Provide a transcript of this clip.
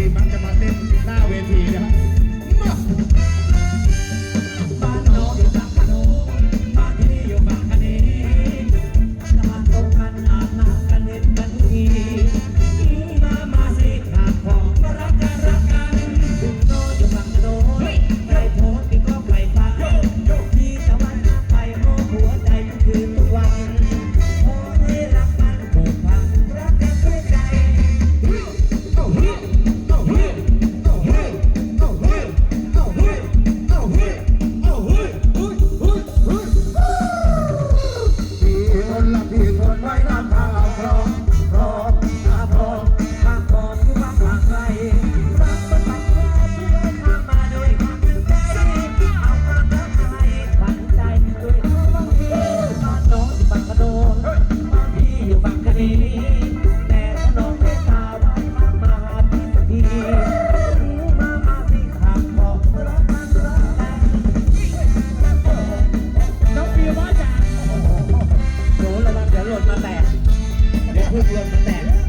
ีมันจะมาเ left.